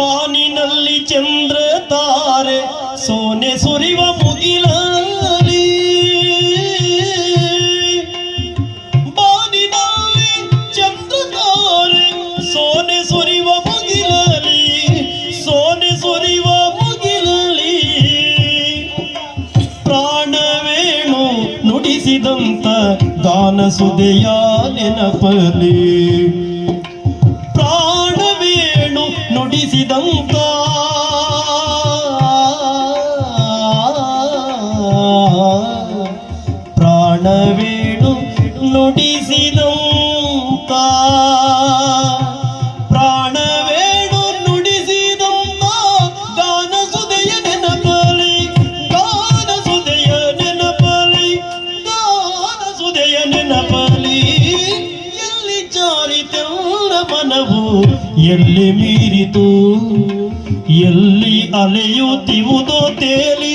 ಬಾನಿನಲ್ಲಿ ಚಂದ್ರ ತಾರೆ, ಸೋನೆ ಸುರಿವ ಮುಗಿಲಲಿ. ಬಾನಿನಲ್ಲಿ ಚಂದ್ರ ತಾರೆ, ಸೋನೆ ಸುರಿವ ಮುಗಿಲಲಿ. ಸೋನೆ ಸುರಿವ ಮುಗಿಲಲಿ. ಪ್ರಾಣವೇಣು ನುಡಿಸಿದಂತ ದಾನ ಸುದೆಯ ನೆನಪಲಿ ಪ್ರಾಣವೇಣು ನುಡಿಸಿದಂತ ಪ್ರಾಣವೇಣು ನುಡಿಸಿದಂತ ಗಾನ ಸುದಯ ನೆನಪಲಿ, ಗಾನ ಸುದಯ ನೆನಪಲಿ, ಗಾನ ಸುದಯ ನೆನಪಲಿ. ಎಲ್ಲಿ ಜಾರಿತೆಲ್ಲ ಮನವು, ಎಲ್ಲಿ ಮೀರಿತು, ಎಲ್ಲಿ ಅಲೆಯುತ್ತಿವುದೋ ತೇಲಿ